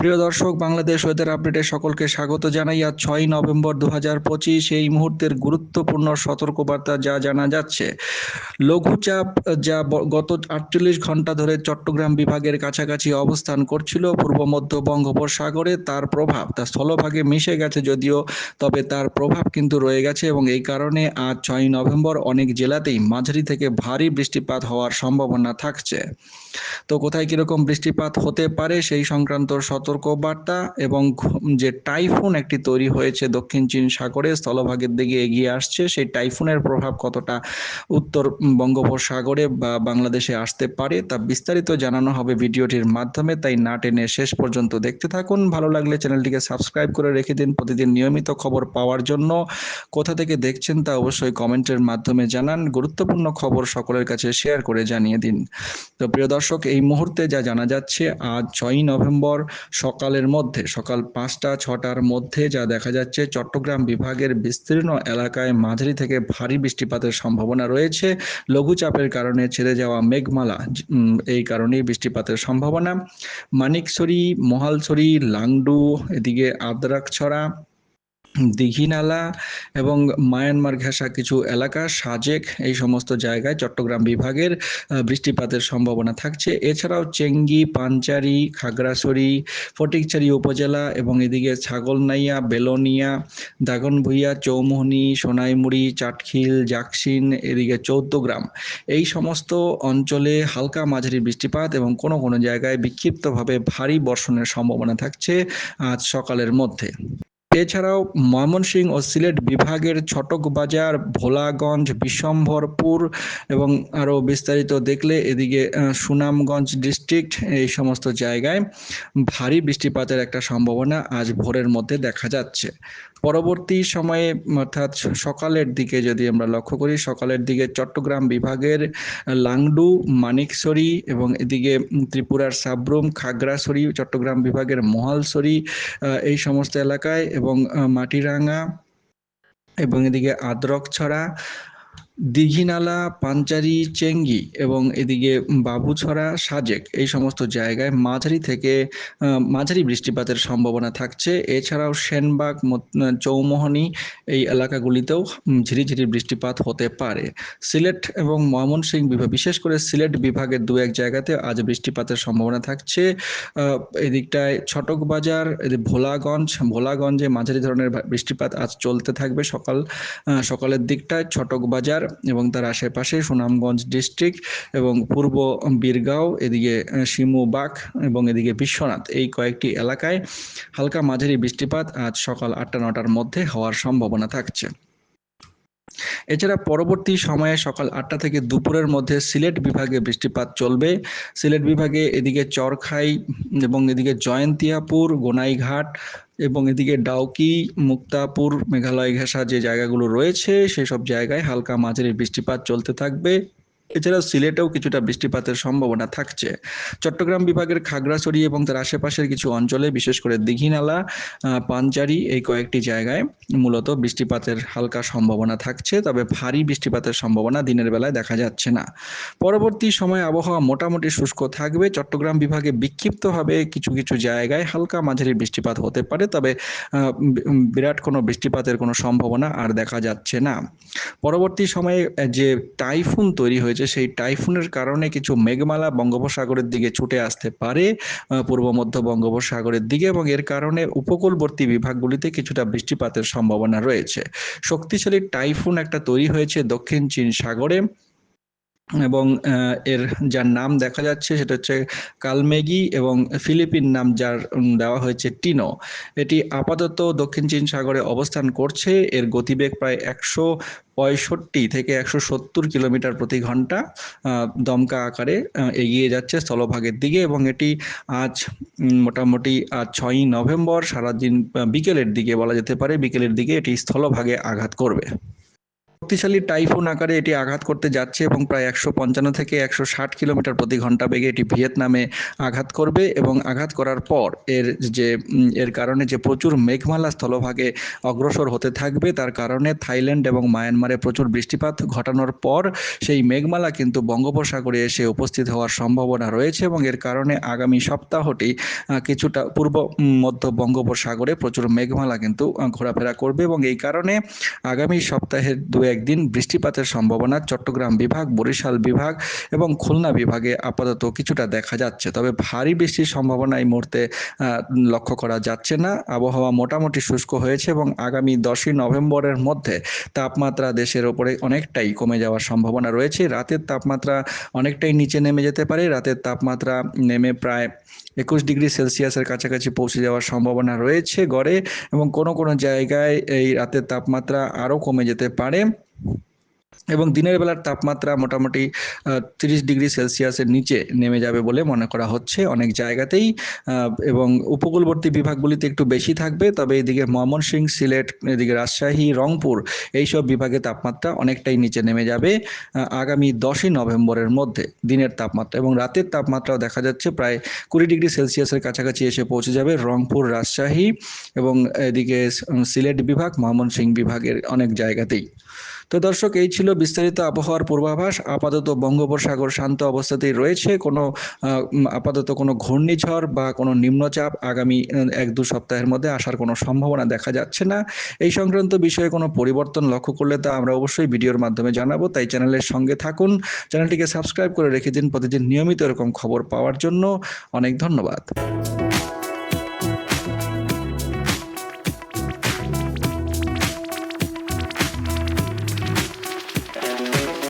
প্রিয় দর্শক, বাংলাদেশ ওয়েদার আপডেটে সকলকে স্বাগত জানাই। আজ ছয় নভেম্বর দু হাজার পঁচিশ, এই মুহূর্তের গুরুত্বপূর্ণ সতর্কবার্তা যা জানা যাচ্ছে। লঘুচাপ যা গত আটচল্লিশ ঘণ্টা ধরে চট্টগ্রাম বিভাগের কাছাকাছি অবস্থান করছিল, পূর্ব মধ্য বঙ্গোপসাগরে। তার প্রভাব তা স্থলভাগে মিশে গেছে যদিও, তবে তার প্রভাব কিন্তু রয়ে গেছে এবং এই কারণে আজ ছয় নভেম্বর অনেক জেলাতেই মাঝারি থেকে ভারী বৃষ্টিপাত হওয়ার সম্ভাবনা থাকছে। তো কোথায় কীরকম বৃষ্টিপাত হতে পারে সেই সংক্রান্ত সতর্কবার্তা এবং যে টাইফুন একটি তৈরি হয়েছে দক্ষিণ চীন সাগরে, স্থলভাগের দিকে এগিয়ে আসছে, সেই টাইফুনের প্রভাব কতটা উত্তর বঙ্গোপসাগরে বা বাংলাদেশে আসতে পারে তা বিস্তারিত জানানো হবে ভিডিওটির মাধ্যমে, তাই না টেনে শেষ পর্যন্ত দেখতে থাকুন। ভালো লাগলে চ্যানেলটিকে সাবস্ক্রাইব করে রেখে দিন। প্রতিদিন নিয়মিত খবর পাওয়ার জন্য কোথা থেকে দেখছেন তা অবশ্যই কমেন্টের মাধ্যমে জানান। গুরুত্বপূর্ণ খবর সকলের কাছে শেয়ার করে জানিয়ে দিন। তো প্রিয় দর্শক, এই মুহূর্তে যা জানা যাচ্ছে, আজ ছয়ই নভেম্বর সকালের মধ্যে, সকাল পাঁচটা, ছটার মধ্যে যা দেখা যাচ্ছে চট্টগ্রাম বিভাগের বিস্তীর্ণ এলাকায় মাঝারি থেকে ভারী বৃষ্টিপাতের সম্ভাবনা রয়েছে। লঘুচাপের কারণে ছেড়ে যাওয়া মেঘমালা এই কারণেই বৃষ্টিপাতের সম্ভাবনা। মানিকছড়ি মহালছড়ি লাংডু, এদিকে আদ্রাকছড়া দীঘিনালা এবং মায়ানমার ঘেঁষা কিছু এলাকা, সাজেক এই সমস্ত জায়গায় চট্টগ্রাম বিভাগের বৃষ্টিপাতের সম্ভাবনা থাকছে। এছাড়াও চেঙ্গি পাঞ্চারি খাগড়াছড়ি, ফটিকছড়ি উপজেলা এবং এদিকে ছাগলনাইয়া, বেলোনিয়া, দাগনভূঞা, চৌমোহনী, সোনাইমুড়ি, চাটখিল, জাকসিন, এদিকে চৌদ্দগ্রাম এই সমস্ত অঞ্চলে হালকা মাঝারি বৃষ্টিপাত এবং কোনো কোনো জায়গায় বিক্ষিপ্তভাবে ভারী বর্ষণের সম্ভাবনা থাকছে আজ সকালের মধ্যে। এছাড়াও ময়মনসিংহ ও সিলেট বিভাগের ছটক বাজার ভোলাগঞ্জ বিশ্বম্ভরপুর এবং আরও বিস্তারিত দেখলে এদিকে সুনামগঞ্জ ডিস্ট্রিক্ট এই সমস্ত জায়গায় ভারী বৃষ্টিপাতের একটা সম্ভাবনা আজ ভোরের মধ্যে দেখা যাচ্ছে। পরবর্তী সময়ে অর্থাৎ সকালের দিকে যদি আমরা লক্ষ্য করি, সকালের দিকে চট্টগ্রাম বিভাগের লাংডু মানিকছড়ি এবং এদিকে ত্রিপুরার সাবরুম, খাগড়াছড়ি, চট্টগ্রাম বিভাগের মহালছড়ি এই সমস্ত এলাকায় এবং মাটিরাঙ্গা এবং এদিকে আদ্রকছড়া দীঘিনালা, পাঞ্চারি, চেঙ্গি এবং এদিকে বাবুছড়া, সাজেক এই সমস্ত জায়গায় মাঝারি থেকে মাঝারি বৃষ্টিপাতের সম্ভাবনা থাকছে। এছাড়াও সেনবাগ চৌমোহনী এই এলাকাগুলিতেও ঝিরিঝিরি বৃষ্টিপাত হতে পারে। সিলেট এবং ময়মনসিংহ বিভাগ বিশেষ করে সিলেট বিভাগের দু এক জায়গাতে আজ বৃষ্টিপাতের সম্ভাবনা থাকছে। এদিকটায় ছটক বাজার ভোলাগঞ্জ, ভোলাগঞ্জে মাঝারি ধরনের বৃষ্টিপাত আজ চলতে থাকবে সকাল সকালের দিকটায়। ছটক বাজার এবং তার আশেপাশে সুনামগঞ্জ ডিস্ট্রিক্ট এবং পূর্ব বীরগাঁও এদিকে আহ, শিমুবাগ এবং এদিকে বিশ্বনাথ। এই কয়েকটি এলাকায় হালকা মাঝারি বৃষ্টিপাত আজ সকাল আটটা নটার মধ্যে হওয়ার সম্ভাবনা থাকছে। এছাড়া পরবর্তী সময়ে সকাল আটটা থেকে দুপুরের মধ্যে সিলেট বিভাগে বৃষ্টিপাত চলবে। সিলেট বিভাগে এদিকে চরখাই এবং এদিকে জয়ন্তিয়াপুর গোনাইঘাট এবং এদিকে ডাউকি, মুক্তাপুর, মেঘালয়, ঘেঁষা যে জায়গাগুলো রয়েছে, সেসব জায়গায় হালকা মাঝারি বৃষ্টিপাত চলতে থাকবে। এছাড়াও সিলেটেও কিছুটা বৃষ্টিপাতের সম্ভাবনা থাকছে। চট্টগ্রাম বিভাগের খাগড়াছড়ি এবং তার আশেপাশের কিছু অঞ্চলে বিশেষ করে দীঘিনালা আহ, পাঞ্চারি এই কয়েকটি জায়গায় মূলত বৃষ্টিপাতের হালকা সম্ভাবনা থাকছে তবে ভারী বৃষ্টিপাতের সম্ভাবনা দিনের বেলায় দেখা যাচ্ছে না। পরবর্তী সময়ে আবহাওয়া মোটামুটি শুষ্ক থাকবে। চট্টগ্রাম বিভাগে বিক্ষিপ্তভাবে কিছু কিছু জায়গায় হালকা মাঝারি বৃষ্টিপাত হতে পারে তবে বিরাট কোনো বৃষ্টিপাতের কোনো সম্ভাবনা আর দেখা যাচ্ছে না। পরবর্তী সময়ে যে টাইফুন তৈরি হয়েছে সেই টাইফুনের কারণে কিছু মেঘমালা বঙ্গোপসাগরের দিকে ছুটে আসতে পারে পূর্ব মধ্য বঙ্গোপসাগরের দিকে এবং এর কারণে উপকূলবর্তী বিভাগগুলিতে কিছুটা বৃষ্টিপাতের সম্ভাবনা রয়েছে। শক্তিশালী টাইফুন একটা তৈরি হয়েছে দক্ষিণ চীন সাগরে। এবং এর যার নাম দেখা যাচ্ছে সেটা হচ্ছে কালমেগি এবং ফিলিপিন নাম যার দেওয়া হয়েছে টিনো। এটি আপাতত দক্ষিণ চীন সাগরে অবস্থান করছে। এর গতিবেগ প্রায় একশো পঁয়ষট্টি থেকে একশো সত্তর কিলোমিটার প্রতি ঘণ্টা দমকা আকারে এগিয়ে যাচ্ছে স্থলভাগের দিকে এবং এটি আজ মোটামুটি আজ ছয়ই নভেম্বর সারাদিন বিকেলের দিকে বলা যেতে পারে, বিকেলের দিকে এটি স্থলভাগে আঘাত করবে। শক্তিশালী টাইফুন আকারে এটি আঘাত করতে যাচ্ছে এবং প্রায় একশো পঞ্চান্ন থেকে একশো ষাট কিলোমিটার প্রতি ঘণ্টা বেগে এটি ভিয়েতনামে আঘাত করবে এবং আঘাত করার পর এর যে এর কারণে যে প্রচুর মেঘমালা স্থলভাগে অগ্রসর হতে থাকবে, তার কারণে থাইল্যান্ড এবং মায়ানমারে প্রচুর বৃষ্টিপাত ঘটানোর পর সেই মেঘমালা কিন্তু বঙ্গোপসাগরে এসে উপস্থিত হওয়ার সম্ভাবনা রয়েছে এবং এর কারণে আগামী সপ্তাহটি কিছুটা পূর্ব মধ্য বঙ্গোপসাগরে প্রচুর মেঘমালা কিন্তু ঘোরাফেরা করবে এবং এই কারণে আগামী সপ্তাহের দু একদিন বৃষ্টিপাতের সম্ভাবনা চট্টগ্রাম বিভাগ, বরিশাল বিভাগ এবং খুলনা বিভাগে আপাতত কিছুটা দেখা যাচ্ছে। তবে ভারী বৃষ্টির সম্ভাবনা এই মুহূর্তে লক্ষ্য করা যাচ্ছে না। আবহাওয়া মোটামুটি শুষ্ক হয়েছে এবং আগামী দশই নভেম্বরের মধ্যে তাপমাত্রা দেশের ওপরে অনেকটাই কমে যাওয়ার সম্ভাবনা রয়েছে। রাতের তাপমাত্রা অনেকটাই নিচে নেমে যেতে পারে। রাতের তাপমাত্রা নেমে প্রায় একুশ ডিগ্রি সেলসিয়াসের কাছাকাছি পৌঁছে যাওয়ার সম্ভাবনা রয়েছে গড়ে এবং কোনো কোনো জায়গায় এই রাতের তাপমাত্রা আরও কমে যেতে পারে। এবং দিনের বেলার তাপমাত্রা মোটামুটি তিরিশ ডিগ্রি সেলসিয়াসের নিচে নেমে যাবে বলে মনে করা হচ্ছে অনেক জায়গাতেই। এবং উপকূলবর্তী বিভাগগুলিতে একটু বেশি থাকবে, তবে এদিকে ময়মনসিংহ, সিলেট, এদিকে রাজশাহী, রংপুর এইসব বিভাগে তাপমাত্রা অনেকটাই নিচে নেমে যাবে আগামী দশই নভেম্বরের মধ্যে দিনের তাপমাত্রা। এবং রাতের তাপমাত্রাও দেখা যাচ্ছে প্রায় কুড়ি ডিগ্রি সেলসিয়াসের কাছাকাছি এসে পৌঁছে যাবে রংপুর, রাজশাহী এবং এদিকে সিলেট বিভাগ, ময়মনসিংহ বিভাগের অনেক জায়গাতেই। তো দর্শক, এই ছিল বিস্তারিত আবহাওয়ার পূর্বাভাস। আপাতত বঙ্গোপসাগর শান্ত অবস্থাতেই রয়েছে। কোনো আপাতত কোনো ঘূর্ণিঝড় বা কোনো নিম্নচাপ আগামী এক দু সপ্তাহের মধ্যে আসার কোনো সম্ভাবনা দেখা যাচ্ছে না। এই সংক্রান্ত বিষয়ে কোনো পরিবর্তন লক্ষ্য করলে তা আমরা অবশ্যই ভিডিওর মাধ্যমে জানাব। তাই চ্যানেলের সঙ্গে থাকুন। চ্যানেলটিকে সাবস্ক্রাইব করে রেখে দিন প্রতিদিন নিয়মিত এরকম খবর পাওয়ার জন্য। অনেক ধন্যবাদ।